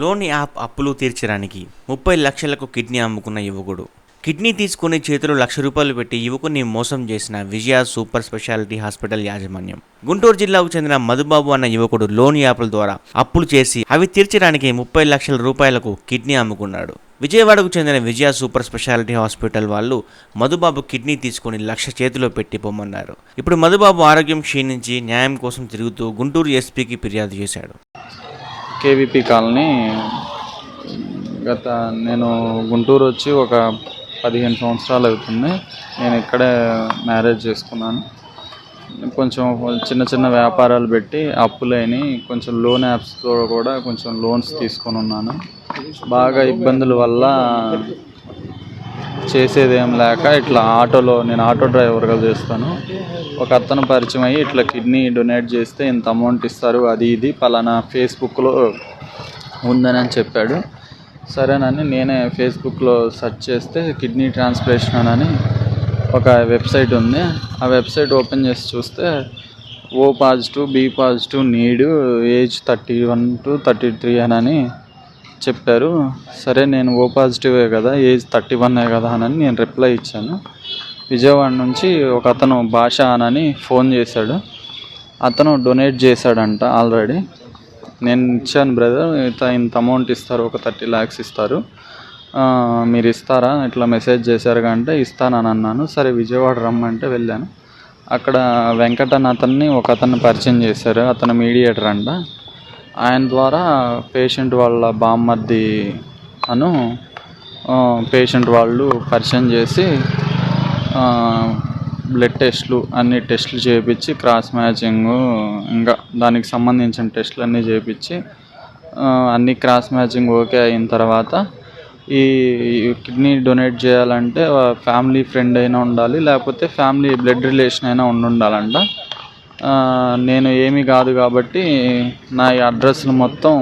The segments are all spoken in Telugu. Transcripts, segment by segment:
లోన్ యాప్ అప్పులు తీర్చడానికి ముప్పై లక్షలకు కిడ్నీ అమ్ముకున్న యువకుడు. కిడ్నీ తీసుకుని చేతిలో లక్ష రూపాయలు పెట్టి యువకుని మోసం చేసిన విజయ సూపర్ స్పెషాలిటీ హాస్పిటల్ యాజమాన్యం. గుంటూరు జిల్లాకు చెందిన మధుబాబు అన్న యువకుడు లోన్ యాప్ల ద్వారా అప్పులు చేసి అవి తీర్చడానికి ముప్పై లక్షల రూపాయలకు కిడ్నీ అమ్ముకున్నాడు. విజయవాడకు చెందిన విజయ సూపర్ స్పెషాలిటీ హాస్పిటల్ వాళ్ళు మధుబాబు కిడ్నీ తీసుకొని లక్ష చేతిలో పెట్టి పొమ్మన్నారు. ఇప్పుడు మధుబాబు ఆరోగ్యం క్షీణించి న్యాయం కోసం తిరుగుతూ గుంటూరు ఎస్పీకి ఫిర్యాదు చేశాడు. కేవీపీ కాలనీ గత నేను గుంటూరు వచ్చి ఒక పదిహేను సంవత్సరాలు అవుతుంది. నేను ఇక్కడే మ్యారేజ్ చేసుకున్నాను. కొంచెం చిన్న చిన్న వ్యాపారాలు పెట్టి అప్పులైన కొంచెం లోన్ యాప్స్తో కూడా కొంచెం లోన్స్ తీసుకొని ఉన్నాను. బాగా ఇబ్బందుల వల్ల చేసేదేం లేక ఇట్లా ఆటోలో నేను ఆటో డ్రైవర్గా చేస్తాను. ఒక అతను పరిచయం అయ్యి ఇట్లా కిడ్నీ డొనేట్ చేస్తే ఇంత అమౌంట్ ఇస్తారు అది ఇది పలానా ఫేస్బుక్లో ఉందని అని చెప్పాడు. సరేనని నేనే ఫేస్బుక్లో సెర్చ్ చేస్తే కిడ్నీ ట్రాన్స్ప్లేషన్ అని ఒక వెబ్సైట్ ఉంది. ఆ వెబ్సైట్ ఓపెన్ చేసి చూస్తే O positive B positive need age thirty one to thirty three అని చెప్పారు సరే నేను ఓ పాజిటివే కదా ఏజ్ థర్టీ వన్నే కదా అని నేను రిప్లై ఇచ్చాను. విజయవాడ నుంచి ఒక అతను భాష అనని ఫోన్ చేశాడు. అతను డొనేట్ చేశాడంట ఆల్రెడీ. నేను ఇచ్చాను బ్రదర్ ఇంత ఇంత అమౌంట్ ఇస్తారు ఒక థర్టీ ల్యాక్స్ ఇస్తారు. మీరు ఇస్తారా? ఇట్లా మెసేజ్ చేశారు అంటే ఇస్తానని అన్నాను. సరే విజయవాడ రమ్మంటే వెళ్ళాను. అక్కడ వెంకట అతన్ని ఒక అతన్ని పరిచయం చేశారు. అతను మీడియేటర్ అంట. ఆయన ద్వారా పేషెంట్ వాళ్ళ బామ్మర్ది అను పేషెంట్ వాళ్ళు పరిచయం చేసి బ్లడ్ టెస్ట్లు అన్ని టెస్ట్లు చేయించి క్రాస్ మ్యాచింగ్ ఇంకా దానికి సంబంధించిన టెస్ట్లు అన్నీ చేయించి అన్ని క్రాస్ మ్యాచింగ్ ఓకే అయిన తర్వాత ఈ కిడ్నీ డొనేట్ చేయాలంటే ఫ్యామిలీ ఫ్రెండ్ అయినా ఉండాలి లేకపోతే ఫ్యామిలీ బ్లడ్ రిలేషన్ అయినా ఉండి ఉండాలంట నేను ఏమీ కాదు కాబట్టి నా ఈ అడ్రస్లు మొత్తం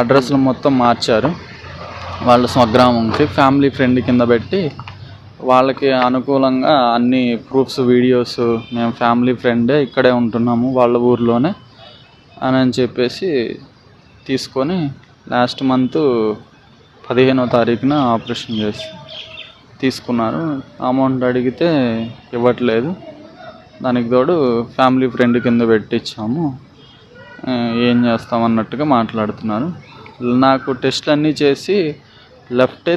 అడ్రస్లు మొత్తం మార్చారు. వాళ్ళ స్వగ్రామంకి ఫ్యామిలీ ఫ్రెండ్ కింద పెట్టి వాళ్ళకి అనుకూలంగా అన్ని ప్రూఫ్స్ వీడియోస్ మేము ఫ్యామిలీ ఫ్రెండే ఇక్కడే ఉంటున్నాము వాళ్ళ ఊర్లోనే అని అని చెప్పేసి తీసుకొని లాస్ట్ మంత్ పదిహేనో తారీఖున ఆపరేషన్ చేసి తీసుకున్నారు. అమౌంట్ అడిగితే ఇవ్వట్లేదు. దానికి తోడు ఫ్యామిలీ ఫ్రెండ్ కింద పెట్టించాము. ఏం చేస్తాం అన్నట్టుగా మాట్లాడుతున్నారు. నాకు టెస్ట్లు అన్నీ చేసి లెఫ్టే